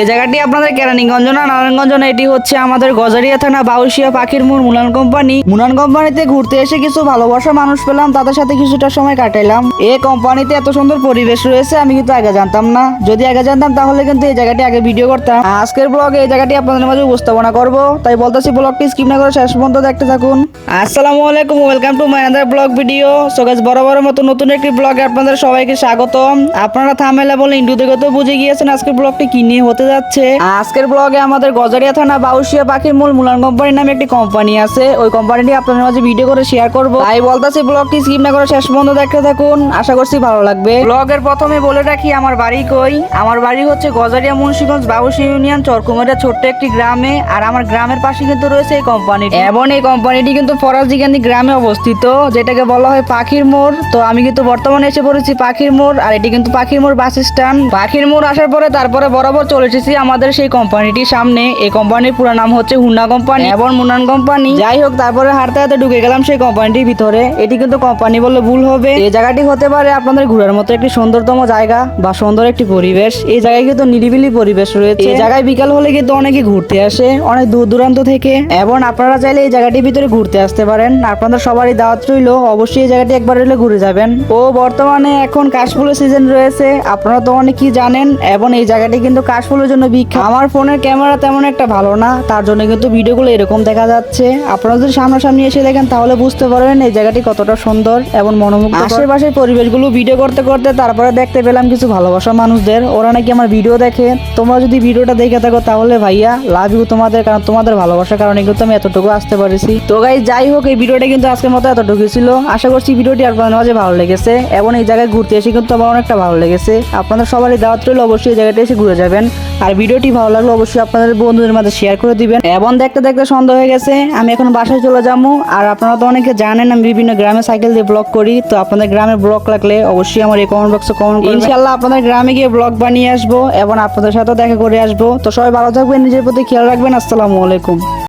এই জায়গাটি আপনাদের কেরানীগঞ্জ না, নারায়ণগঞ্জ না, এটি হচ্ছে আমাদের গজারিয়া থানা বাউসিয়া পাখির মুর মুলান কোম্পানি। মুলান কোম্পানিতে ঘুরতে এসে কিছু ভালোবাসা মানুষ পেলাম, তাদের সাথে কিছুটা সময় কাটাইলাম। এই কোম্পানিতে এত সুন্দর পরিবেশ রয়েছে, আমি কিন্তু আগে জানতাম না। যদি আগে জানতাম, তাহলে কিন্তু এই জায়গাটি আগে ভিডিও করতাম। আজকের ব্লগে এই জায়গাটি আপনাদের মাঝে উপস্থাপনা করব। তাই বলতেছি ব্লগটি স্কিপ না করে শেষ পর্যন্ত দেখতে থাকুন। আসসালামু আলাইকুম welcome to my other blog video so guys বরাবর মতো নতুন একটি ব্লগে আপনাদের সবাইকে স্বাগতম। আপনারা থামেলা বলে ইন্ডু থেকে তো বুঝে গিয়েছেন আজকের ব্লগটি কি নিয়ে হতে যাচ্ছে। আজকের ব্লগে আমাদের গজারিয়া থানা বাউসিয়া পাখির মূল মুলান কোম্পানি নামে একটি কোম্পানি আছে। ওই কোম্পানিটি আপনাদের মাঝে ভিডিও করে শেয়ার করব। তাই বলতেছি ব্লগটি স্কিপ না করে শেষ পর্যন্ত দেখতে থাকুন। আশা করছি ভালো লাগবে। ব্লগের প্রথমে বলে রাখি, আমার বাড়ি কই? আমার বাড়ি হচ্ছে গজারিয়া মুন্সিগঞ্জ বাবুসি ইউনিয়ন, চরকুমারিয়া ছোট্ট একটি গ্রামে। আর আমার গ্রামের পাশে কিন্তু রয়েছে এই কোম্পানি এবং এই কোম্পানিটি কিন্তু ফরাজিগান্দি গ্রামে অবস্থিত, যেটাকে বলা হয় পাখির মোড়। তো আমি কিন্তু বর্তমানে এসে পড়েছি পাখির মোড়, আর এটি কিন্তু পাখির মোড় বাস স্ট্যান্ড। পাখির মোড় আসার পরে তারপরে বরাবর চলে এসেছি আমাদের সেই কোম্পানিটির সামনে। এই কোম্পানির পুরো নাম হচ্ছে হুন্ডা কোম্পানি এবং মুনান কোম্পানি যাই হোক তারপরে হাঁটতে হাঁটতে ঢুকে গেলাম সেই কোম্পানিটির ভিতরে। এটি কিন্তু কোম্পানি বললে ভুল হবে। এই জায়গাটি হতে পারে আপনাদের ঘোরার মতো একটি সুন্দরতম জায়গা বা সুন্দর একটি পরিবেশ। এই জায়গায় কিন্তু নিরিবিলি পরিবেশ রয়েছে। এই জায়গায় বিকাল হলে কিন্তু অনেকে ঘুরতে আসে অনেক দূর দূরান্ত থেকে। এবং আপনারা চাইলে এই জায়গাটির ভিতরে ঘুরতে আসতে পারেন। আপনাদের সবারই দাওয়াত রইল। অবশ্যই এই জায়গাটি একবার হলে ঘুরে যাবেন। ও বর্তমানে এখন কাশফুলের সিজন রয়েছে। আপনারা তো অনেক কি জানেন। এবং এই জায়গাটি কিন্তু কাশফুলের জন্য বিখ্যাত আমার ফোনের ক্যামেরা তেমন একটা ভালো না, তার জন্য কিন্তু ভিডিওগুলো এরকম দেখা যাচ্ছে। আপনারা যদি সামনাসামনি এসে দেখেন, তাহলে বুঝতে পারবেন এই জায়গাটি কতটা সুন্দর এবং মনোমুগ্ধ আশেপাশের পরিবেশগুলো ভিডিও করতে করতে তারপরে দেখতে পেলাম কিছু ভালোবাসা মানুষদের। ওরা নাকি আমার ভিডিও দেখে। তোমরা যদি ভিডিওটা দেখে থাকো, তাহলে ভাইয়া লাভ ইউ তোমাদের, কারণ তোমাদের ভালোবাসার কারণে কিন্তু আমি এতটুকু আসতে পারিছি। তো গাই যাই হোক, এই ভিডিওটা কিন্তু আজকের মতো এতটুকু ছিল। আশা করছি ভিডিওটি আপনাদের মাঝে ভালো লেগেছে এবং এই জায়গায় ঘুরতে এসে কিন্তু আমার অনেকটা ভালো লেগেছে। আপনাদের সবারই দাওয়াত রইল, অবশ্যই এই জায়গাটা এসে ঘুরে যাবেন। আর ভিডিওটি ভালো লাগলে অবশ্যই আপনাদের বন্ধুদের মাঝে শেয়ার করে দিবেন। এবং দেখতে দেখতে সন্দেহ হয়ে গেছে, আমি এখন বাসায় চলে যাব। আর আপনারা তো অনেকে জানেন, আমি বিভিন্ন গ্রামে সাইকেল দিয়ে ব্লগ করি। তো আপনাদের গ্রামে ব্লগ লাগলে অবশ্যই আমার এই কমেন্ট বক্সে কমেন্ট ইনশাল্লাহ আপনাদের গ্রামে গিয়ে ব্লগ বানিয়ে আসব এবং আপনাদের সাথে দেখা করে আসব। তো সবাই ভালো থাকবেন, নিজের প্রতি খেয়াল রাখবেন। আসসালামু আলাইকুম।